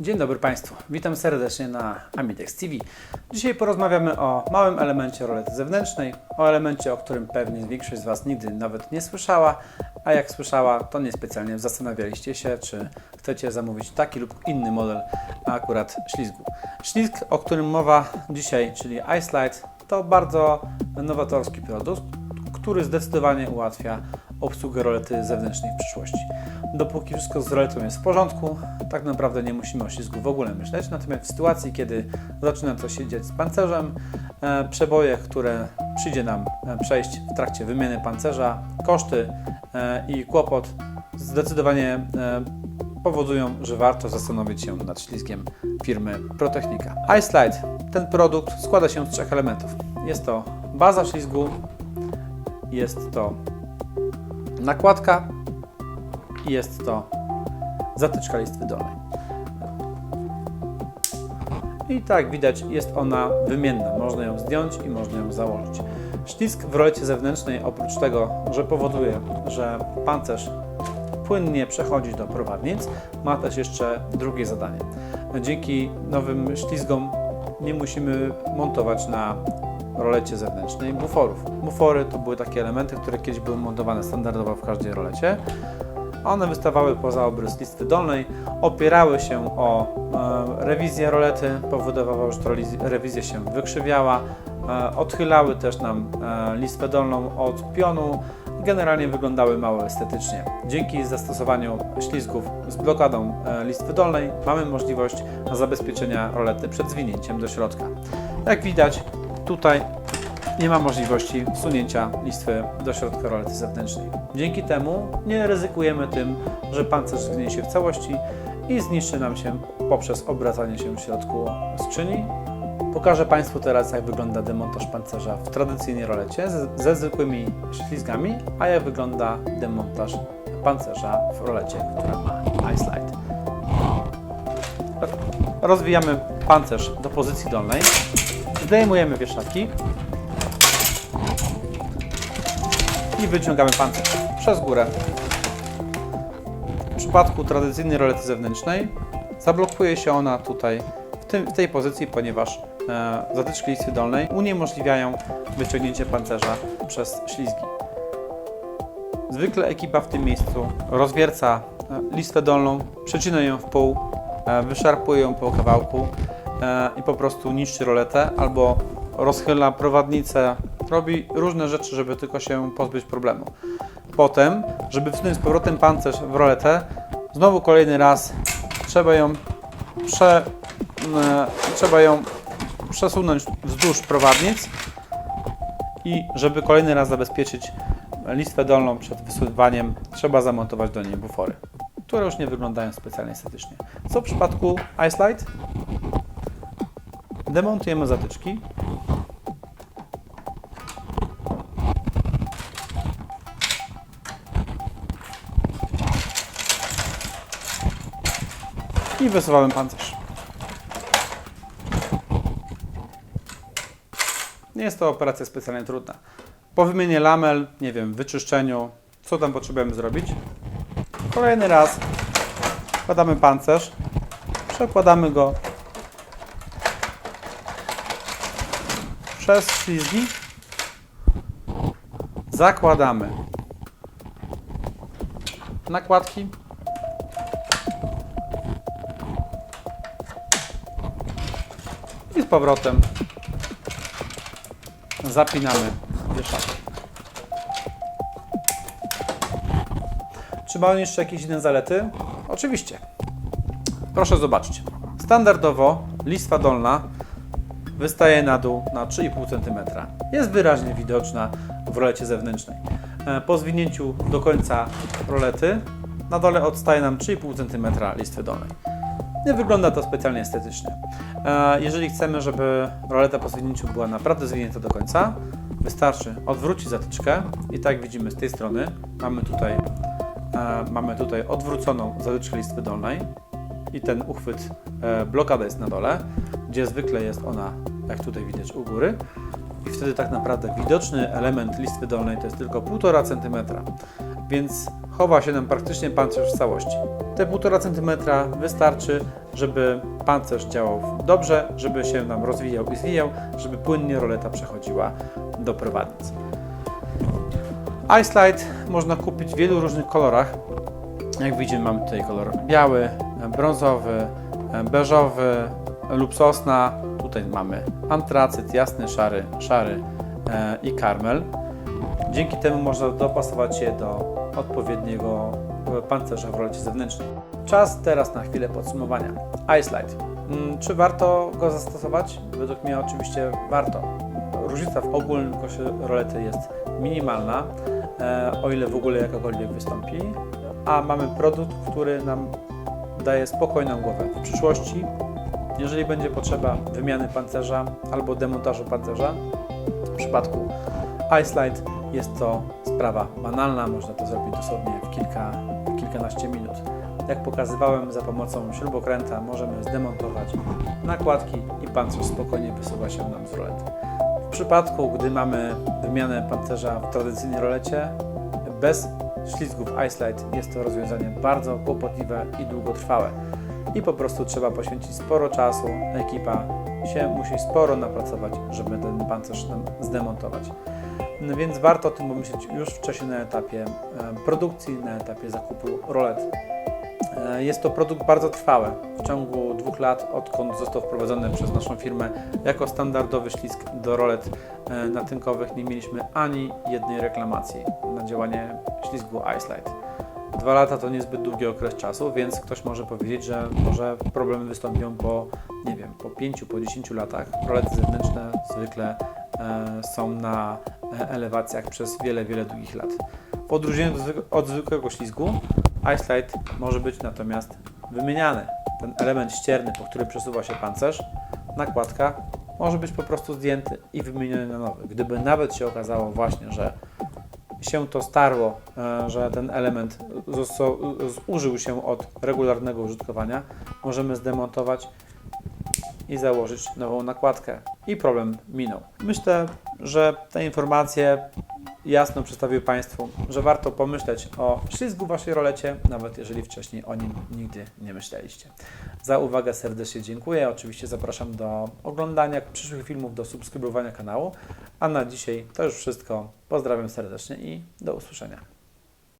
Dzień dobry Państwu, witam serdecznie na Amidex TV. Dzisiaj porozmawiamy o małym elemencie rolety zewnętrznej, o elemencie, o którym pewnie większość z Was nigdy nawet nie słyszała, a jak słyszała, to niespecjalnie zastanawialiście się, czy chcecie zamówić taki lub inny model akurat ślizgu. Ślizg, o którym mowa dzisiaj, czyli iSlide, to bardzo nowatorski produkt, który zdecydowanie ułatwia obsługę rolety zewnętrznej w przyszłości. Dopóki wszystko z roletą jest w porządku, tak naprawdę nie musimy o ślizgu w ogóle myśleć. Natomiast w sytuacji, kiedy zaczyna coś się dziać z pancerzem, e, przeboje, które przyjdzie nam e, przejść w trakcie wymiany pancerza, koszty e, i kłopot zdecydowanie powodują, że warto zastanowić się nad ślizgiem firmy Protechnika. iSlide, ten produkt składa się z trzech elementów. Jest to baza ślizgu, jest to nakładka i jest to zatyczka listwy dolnej. I tak widać, jest ona wymienna. Można ją zdjąć i można ją założyć. Ślizg w rolecie zewnętrznej, oprócz tego, że powoduje, że pancerz płynnie przechodzi do prowadnic, ma też jeszcze drugie zadanie. Dzięki nowym ślizgom nie musimy montować na rolecie zewnętrznej buforów. Bufory to były takie elementy, które kiedyś były montowane standardowo w każdej rolecie. One wystawały poza obrys listy dolnej, opierały się o e, rewizję rolety, powodowało, że liz- rewizja się wykrzywiała, e, odchylały też nam e, listwę dolną od pionu, generalnie wyglądały mało estetycznie. Dzięki zastosowaniu ślizgów z blokadą e, listwy dolnej mamy możliwość zabezpieczenia rolety przed zwinięciem do środka. Jak widać, tutaj nie ma możliwości wsunięcia listwy do środka rolety zewnętrznej. Dzięki temu nie ryzykujemy tym, że pancerz zgnie się w całości i zniszczy nam się poprzez obracanie się w środku skrzyni. Pokażę Państwu teraz, jak wygląda demontaż pancerza w tradycyjnej rolecie ze, zwykłymi ślizgami, a jak wygląda demontaż pancerza w rolecie, która ma iSlide. Rozwijamy pancerz do pozycji dolnej, zdejmujemy wieszaki i wyciągamy pancerz przez górę. W przypadku tradycyjnej rolety zewnętrznej zablokuje się ona tutaj w, tym, w tej pozycji, ponieważ e, zatyczki listy dolnej uniemożliwiają wyciągnięcie pancerza przez ślizgi. Zwykle ekipa w tym miejscu rozwierca e, listwę dolną, przecina ją w pół, e, wyszarpuje ją po kawałku i po prostu niszczy roletę albo rozchyla prowadnicę, robi różne rzeczy, żeby tylko się pozbyć problemu. Potem, żeby wsunąć z powrotem pancerz w roletę, znowu kolejny raz trzeba ją, prze, e, trzeba ją przesunąć wzdłuż prowadnic i żeby kolejny raz zabezpieczyć listwę dolną przed wysuwaniem, trzeba zamontować do niej bufory, które już nie wyglądają specjalnie estetycznie. Co w przypadku iSlide? Demontujemy zatyczki, i wysuwamy pancerz. Nie jest to operacja specjalnie trudna. Po wymianie lamel, nie wiem, wyczyszczeniu, co tam potrzebujemy zrobić? Kolejny raz wkładamy pancerz, przekładamy go przez ślizgi, zakładamy nakładki i z powrotem zapinamy wieszaki. Czy ma on jeszcze jakieś inne zalety? Oczywiście. Proszę zobaczyć. Standardowo listwa dolna wystaje na dół na 3,5 cm. Jest wyraźnie widoczna w rolecie zewnętrznej. E, Po zwinięciu do końca rolety na dole odstaje nam 3,5 cm listwy dolnej. Nie wygląda to specjalnie estetycznie. E, Jeżeli chcemy, żeby roleta po zwinięciu była naprawdę zwinięta do końca, wystarczy odwrócić zatyczkę i tak widzimy z tej strony mamy tutaj, e, mamy tutaj odwróconą zatyczkę listwy dolnej i ten uchwyt blokada jest na dole, gdzie zwykle jest ona, jak tutaj widać, u góry i wtedy tak naprawdę widoczny element listwy dolnej to jest tylko 1,5 cm, więc chowa się nam praktycznie pancerz w całości. Te 1,5 cm wystarczy, żeby pancerz działał dobrze, żeby się nam rozwijał i zwijał, żeby płynnie roleta przechodziła do prowadnic. Light można kupić w wielu różnych kolorach. Jak widzimy, mamy tutaj kolor biały, brązowy, beżowy lub sosna. Tutaj mamy antracyt, jasny, szary, szary e, i karmel. Dzięki temu można dopasować je do odpowiedniego pancerza w rolecie zewnętrznej. Czas teraz na chwilę podsumowania. Light. Mm, Czy warto go zastosować? Według mnie oczywiście warto. Różnica w ogólnym kosie rolety jest minimalna, e, o ile w ogóle jakakolwiek wystąpi, a mamy produkt, który nam daje spokojną głowę. W przyszłości, jeżeli będzie potrzeba wymiany pancerza albo demontażu pancerza, w przypadku Light jest to sprawa banalna, można to zrobić dosłownie w kilka, kilkanaście minut. Jak pokazywałem, za pomocą śrubokręta możemy zdemontować nakładki i pancerz spokojnie wysuwa się nam z rolety. W przypadku, gdy mamy wymianę pancerza w tradycyjnej rolecie, bez ślizgów Light jest to rozwiązanie bardzo kłopotliwe i długotrwałe. I po prostu trzeba poświęcić sporo czasu, ekipa się musi sporo napracować, żeby ten pancerz zdemontować. No więc warto o tym pomyśleć już wcześniej na etapie e, produkcji, na etapie zakupu rolet. E, Jest to produkt bardzo trwały. W ciągu dwóch lat, odkąd został wprowadzony przez naszą firmę jako standardowy ślizg do rolet e, natynkowych, nie mieliśmy ani jednej reklamacji na działanie ślizgu Light. Dwa lata to niezbyt długi okres czasu, więc ktoś może powiedzieć, że może problemy wystąpią po, nie wiem, po 5, po 10 latach. Rolety zewnętrzne zwykle e, są na e, elewacjach przez wiele, wiele długich lat. W odróżnieniu od zwykłego ślizgu, Ice może być natomiast wymieniany. Ten element ścierny, po którym przesuwa się pancerz, nakładka, może być po prostu zdjęty i wymieniony na nowy. Gdyby nawet się okazało właśnie, że się to starło, e, że ten element zużył się od regularnego użytkowania, możemy zdemontować i założyć nową nakładkę. I problem minął. Myślę, że te informacje jasno przedstawiły Państwu, że warto pomyśleć o ślizgu w Waszej rolecie, nawet jeżeli wcześniej o nim nigdy nie myśleliście. Za uwagę serdecznie dziękuję. Oczywiście zapraszam do oglądania przyszłych filmów, do subskrybowania kanału. A na dzisiaj to już wszystko. Pozdrawiam serdecznie i do usłyszenia.